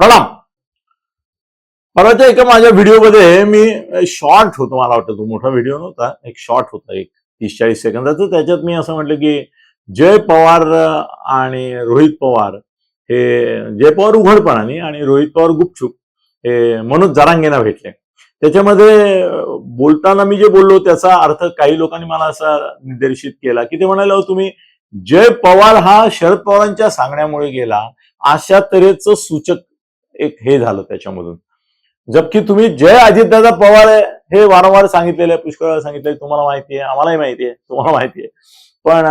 प्रणाम परवाच्या एका माझ्या व्हिडिओमध्ये मी शॉर्ट होतो मला वाटतं तो मोठा व्हिडिओ नव्हता एक शॉर्ट होता एक तीस चाळीस सेकंदाचं. त्याच्यात मी असं म्हटलं की जय पवार आणि रोहित पवार हे जय पवार उघडपणाने आणि रोहित पवार गुपचूप हे मनोज जरांगेना भेटले. त्याच्यामध्ये बोलताना मी जे बोललो त्याचा अर्थ काही लोकांनी मला असा निर्देशित केला की ते म्हणाले तुम्ही जय पवार हा शरद पवारांच्या सांगण्यामुळे गेला अशा तऱ्हेचं सूचक एक हे झालं त्याच्यामधून. जबकी तुम्ही जय अजितदादा पवार आहे, हे वारंवार सांगितलेलं आहे पुष्कळ वेळा तुम्हाला माहिती आहे आम्हालाही माहिती आहे तुम्हाला माहिती आहे. पण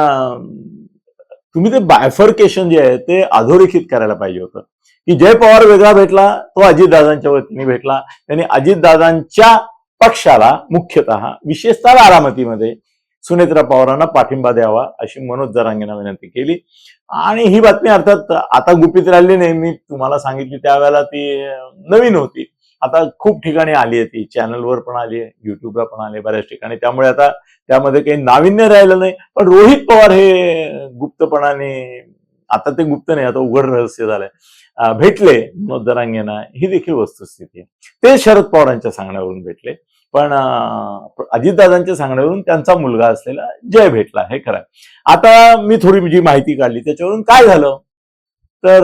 तुम्ही ते बायफर्केशन जे आहे ते अधोरेखित करायला पाहिजे होतं. की जय पवार वेगळा भेटला तो अजितदादांच्या वतीने भेटला. त्यांनी अजितदादांच्या पक्षाला मुख्यतः विशेषतः बारामतीमध्ये सुनेत्रा पवारांना पाठिंबा द्यावा अशी मनोज जरांगेंना विनंती केली. आणि ही बातमी अर्थात आता गुपित राहिली नाही मी तुम्हाला सांगितली त्यावेळेला ती नवीन होती. आता खूप ठिकाणी आली आहे ती चॅनलवर पण आली आहे युट्यूबला पण आली बऱ्याच ठिकाणी. त्यामुळे आता त्यामध्ये काही नाविन्य राहिलं नाही. पण रोहित पवार हे गुप्तपणाने आता ते गुप्त नाही आता उघड रहस्य झालंय. भेटले मनोज जरांगेंना ही देखील वस्तुस्थिती आहे. ते शरद पवारांच्या सांगण्यावरून भेटले. पण अजितदादांच्या सांगण्यावरून त्यांचा मुलगा असलेला जय भेटला हे खरं आहे. आता मी थोडी जी माहिती काढली त्याच्यावरून काय झालं? तर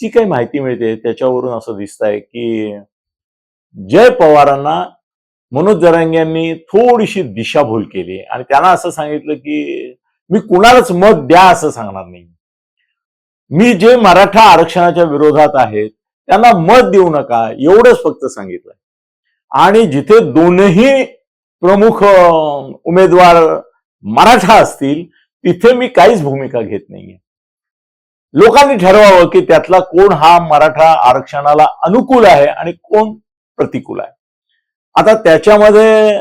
जी काही माहिती मिळते त्याच्यावरून असं दिसतंय की जय पवारांना मनोज जरांग्यांनी थोडीशी दिशाभूल केली आणि त्यांना असं सांगितलं की मी कुणालाच मत द्या असं सांगणार नाही. मी जे मराठा आरक्षणाच्या विरोधात आहेत त्यांना मत देऊ नका. एवढंच फक्त सांगितलं आणि जिथे दोनही प्रमुख उमेदवार मराठा असतील तिथे मी काहीच भूमिका घेत नाहीये. लोकांनी ठरवावं की त्यातला कोण हा मराठा आरक्षणाला अनुकूल आहे आणि कोण प्रतिकूल आहे. आता त्याच्यामध्ये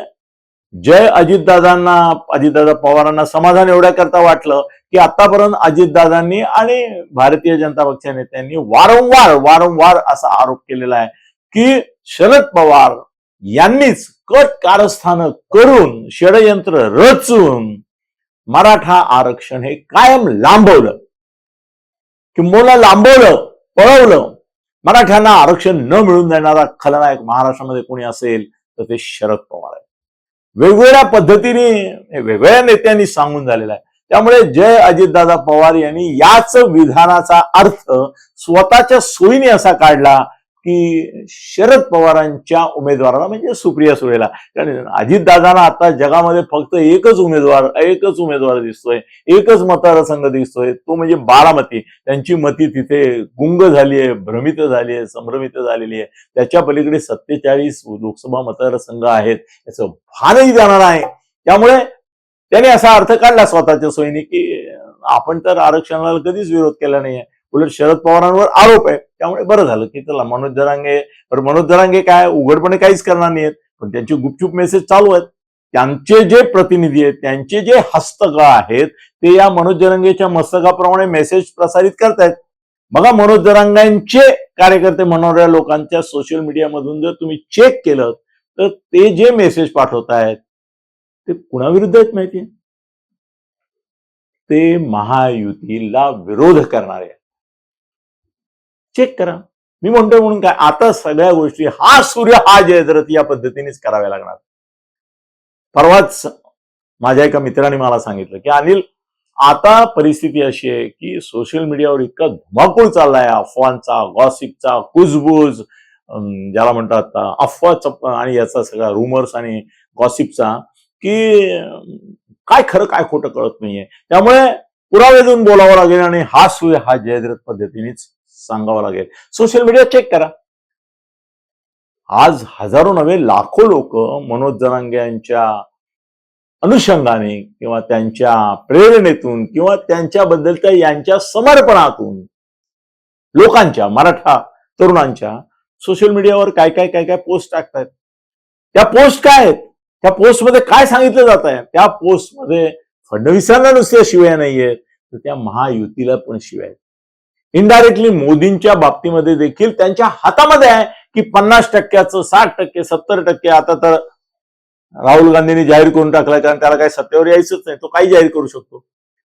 जय अजितदादांना अजितदादा पवारांना समाधान एवढ्या करता वाटलं की आतापर्यंत अजितदादांनी आणि भारतीय जनता पक्षाच्या नेत्यांनी वारंवार वारंवार असा आरोप केलेला आहे की शरद पवार यांनीच कट कारस्थान करून षडयंत्र रचून मराठा आरक्षण हे कायम लांबवलं. किंबोला लांबवलं पळवलं. मराठ्यांना आरक्षण न मिळून देणारा खलनायक महाराष्ट्रामध्ये कोणी असेल तर ते शरद पवार आहे वेगवेगळ्या पद्धतीने वेगवेगळ्या नेत्यांनी सांगून झालेलं आहे. त्यामुळे जय अजितदादा पवार यांनी याच विधानाचा अर्थ स्वतःच्या सोयीने असा काढला की शरद पवारांच्या उमेदवाराला म्हणजे सुप्रिया सुळेला. कारण अजितदादांना आता जगामध्ये फक्त एकच उमेदवार एकच उमेदवार दिसतोय एकच मतदारसंघ दिसतोय तो म्हणजे बारामती. त्यांची मती तिथे गुंग झाली आहे भ्रमित झाली आहे संभ्रमित झालेली आहे. त्याच्या पलीकडे सत्तेचाळीस लोकसभा मतदारसंघ आहेत. याचं भानही जाणार आहे. त्यामुळे त्याने असा अर्थ काढला स्वतःच्या सोयीने की आपण तर आरक्षणाला कधीच विरोध केला नाहीये. उलट शरद पवारांवर आरोप आहे. त्यामुळे बरं झालं की चला मनोज जरांगे बरं मनोज जरांगे काय उघडपणे काहीच करणार नाहीयेत पण त्यांचे गुपचूप मेसेज चालू आहेत. त्यांचे जे प्रतिनिधी आहेत त्यांचे जे हस्तक आहेत ते या मनोज जरांगेच्या मस्तकाप्रमाणे मेसेज प्रसारित करतायत. बघा मनोज जरांगांचे कार्यकर्ते म्हणणाऱ्या लोकांच्या सोशल मीडियामधून जर तुम्ही चेक केलं तर ते जे मेसेज पाठवत आहेत ते कुणाविरुद्ध आहेत माहितीये? ते महायुतीला विरोध करणारे आहेत. चेक करा. मी म्हणतोय म्हणून काय आता सगळ्या गोष्टी हा सूर्य हा जयद्रथ या पद्धतीनेच कराव्या लागणार. परवाच माझ्या एका मित्राने मला सांगितलं की अनिल आता परिस्थिती अशी आहे की सोशल मीडियावर इतका धुमाकूळ चाललाय अफवांचा गॉसिपचा कुजबूज ज्याला म्हणतात अफवा आणि याचा सगळा रुमर्स आणि गॉसिपचा की काय खरं काय खोटं कळत नाहीये. त्यामुळे पुरावे देऊन बोलावं लागेल आणि हा सूर्य हा जयद्रथ पद्धतीनेच सांगावं लागेल. सोशल मीडिया चेक करा. आज हजारो नव्हे लाखो लोक मनोज जनांग्यांच्या अनुषंगाने किंवा त्यांच्या प्रेरणेतून किंवा त्यांच्याबद्दलच्या यांच्या समर्पणातून लोकांच्या मराठा तरुणांच्या सोशल मीडियावर काय काय काय काय पोस्ट टाकतायत. त्या पोस्ट काय आहेत? त्या पोस्टमध्ये काय सांगितलं जात आहे? त्या पोस्टमध्ये फडणवीसांना नुसत्या शिव्या नाहीयेत तर त्या महायुतीला पण शिव्या आहेत. इनडायरेक्टली मोदींच्या बाबतीमध्ये देखील त्यांच्या हातामध्ये आहे की पन्नास टक्क्याचं साठ टक्के सत्तर टक्के आता तर राहुल गांधींनी जाहीर करून टाकलाय कारण त्याला काही सत्तेवर यायचंच नाही तो काही जाहीर करू शकतो.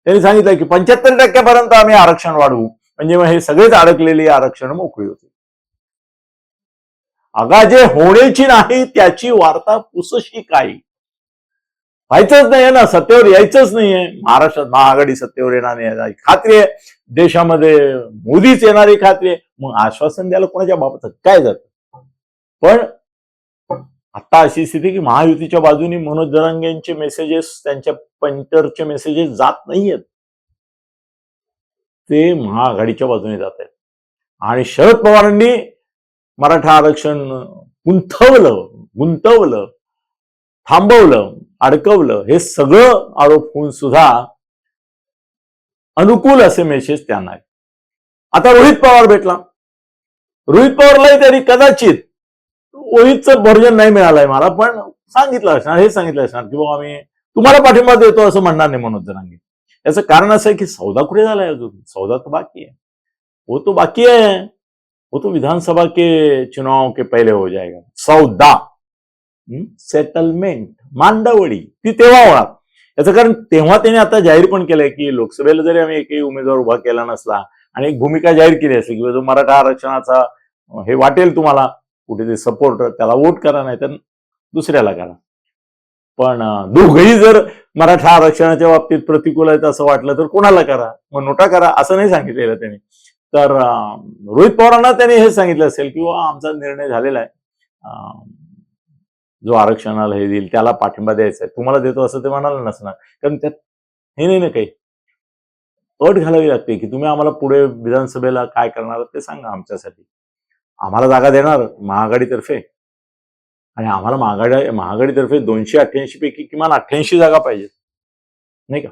त्यांनी सांगितलं की पंच्याहत्तर टक्क्यापर्यंत आम्ही आरक्षण वाढवू. म्हणजे मग हे सगळेच अडकलेली आरक्षण मोकळी होती अगा जे होण्याची नाही त्याची वार्ता पुसशी काही. व्हायचंच नाहीये ना सत्तेवर यायचंच नाहीये. महाराष्ट्रात महाआघाडी सत्तेवर येणार नाही खात्री आहे. देशामध्ये मोदीच येणारी खात्री आहे. मग आश्वासन द्यायला कोणाच्या बाबत काय जात? पण आता अशी स्थिती की महायुतीच्या बाजूनी मनोज जरांगेंचे मेसेजेस त्यांच्या पंटरचे मेसेजेस जात नाहीयेत. ते महाआघाडीच्या बाजूने जात आहेत. आणि शरद पवारांनी मराठा आरक्षण गुंतवलं गुंतवलं थांबवलं. अडकवलं हे सगळं आरोप होऊन सुद्धा अनुकूल असे मेसेज त्यांना आता रोहित पवार भेटला. रोहित पवारलाही त्यांनी कदाचित रोहितचं भर्जन नाही मिळालंय मला पण सांगितलं असणार हे सांगितलं असणार की बाबा आम्ही तुम्हाला पाठिंबा देतो असं म्हणणार नाही मनोज जरांगे. याचं कारण असं आहे की सौदा कुठे झालाय अजून? सौदा तर बाकी आहे. वो तो बाकी है वो हो तो विधानसभा के चुनाव के पहले हो जाएगा. सौदा. सेटलमेंट मांडवडी ती तेव्हा होणार. याचं कारण तेव्हा त्याने आता जाहीर पण केलंय की लोकसभेला जरी आम्ही एकही उमेदवार उभा केला नसला आणि एक भूमिका जाहीर केली असली की जो मराठा आरक्षणाचा हे वाटेल तुम्हाला कुठे सपोर्ट त्याला वोट करा नाही तर दुसऱ्याला करा. पण दोघही दोघंही जर मराठा आरक्षणाच्या बाबतीत प्रतिकूल आहेत असं वाटलं तर कोणाला करा? मग नोटा करा असं नाही सांगितलेलं त्यांनी. तर रोहित पवारांना त्यांनी हे सांगितलं असेल की आमचा निर्णय झालेला आहे. जो आरक्षणाला हे देईल त्याला पाठिंबा द्यायचा आहे. तुम्हाला देतो असं ते म्हणाल नसणार. कारण त्यात हे नाही ना काही. अट घालावी लागते की तुम्ही आम्हाला पुढे विधानसभेला काय करणार ते सांगा आमच्यासाठी. आम्हाला जागा देणार महाआघाडीतर्फे. आणि आम्हाला महागाडी महाआघाडीतर्फे दोनशे अठ्ठ्याऐंशी पैकी किमान अठ्ठ्याऐंशी जागा पाहिजेत. नाही का?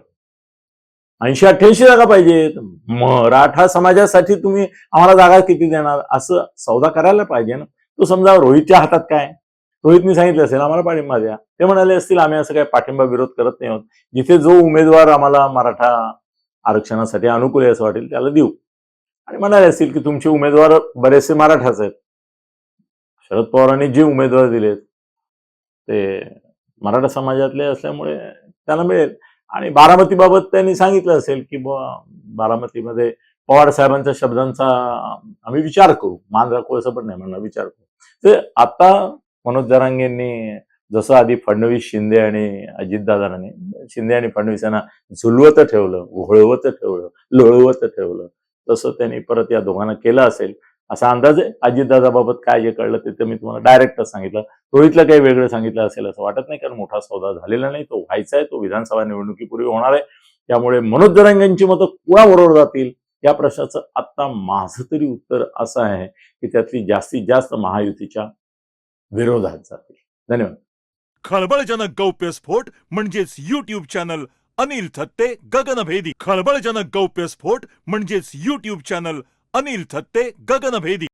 ऐंशी अठ्ठ्याऐंशी जागा पाहिजेत. मराठा समाजासाठी तुम्ही आम्हाला जागा किती देणार? असं सौदा करायला पाहिजे ना. तो समजा रोहितच्या हातात काय? रोहितने सांगितलं असेल आम्हाला पाठिंबा द्या. ते म्हणाले असतील आम्ही असं काही पाठिंबा विरोध करत नाही आहोत. जिथे जो उमेदवार आम्हाला मराठा आरक्षणासाठी अनुकूल आहे असं वाटेल त्याला देऊ. आणि म्हणाले असतील की तुमचे उमेदवार बरेचसे मराठाच आहेत. शरद पवारांनी जे उमेदवार दिलेत ते मराठा समाजातले असल्यामुळे त्यांना मिळेल. आणि बारामतीबाबत त्यांनी सांगितलं असेल की बुवा बारामतीमध्ये पवार साहेबांच्या शब्दांचा आम्ही विचार करू. मान राखू असं पण नाही म्हणणार विचार करू. ते आता मनोज जरांगेंनी जसं आधी फडणवीस शिंदे आणि अजितदादांनी शिंदे आणि फडणवीस यांना झुलवत ठेवलं घोळवत ठेवलं लोळवत ठेवलं तसं त्यांनी परत या दोघांना केलं असेल असा अंदाज आहे? अजितदादाबाबत काय जे कळलं ते तर मी तुम्हाला डायरेक्टच सांगितलं. रोहितला काही वेगळं सांगितलं असेल असं वाटत नाही कारण मोठा सौदा झालेला नाही तो व्हायचा आहे तो विधानसभा निवडणुकीपूर्वी होणार आहे. त्यामुळे मनोज जरांगेंची मतं कुणाबरोबर जातील? या प्रश्नाचं आता माझं तरी उत्तर असं आहे की त्यातली जास्तीत जास्त महायुतीच्या विरोधात जातील. धन्यवाद. खळबळजनक गौप्यस्फोट म्हणजेच युट्यूब चॅनल अनिल थत्ते गगनभेदी. खळबळजनक गौप्यस्फोट म्हणजेच युट्यूब चॅनल अनिल थत्ते गगनभेदी.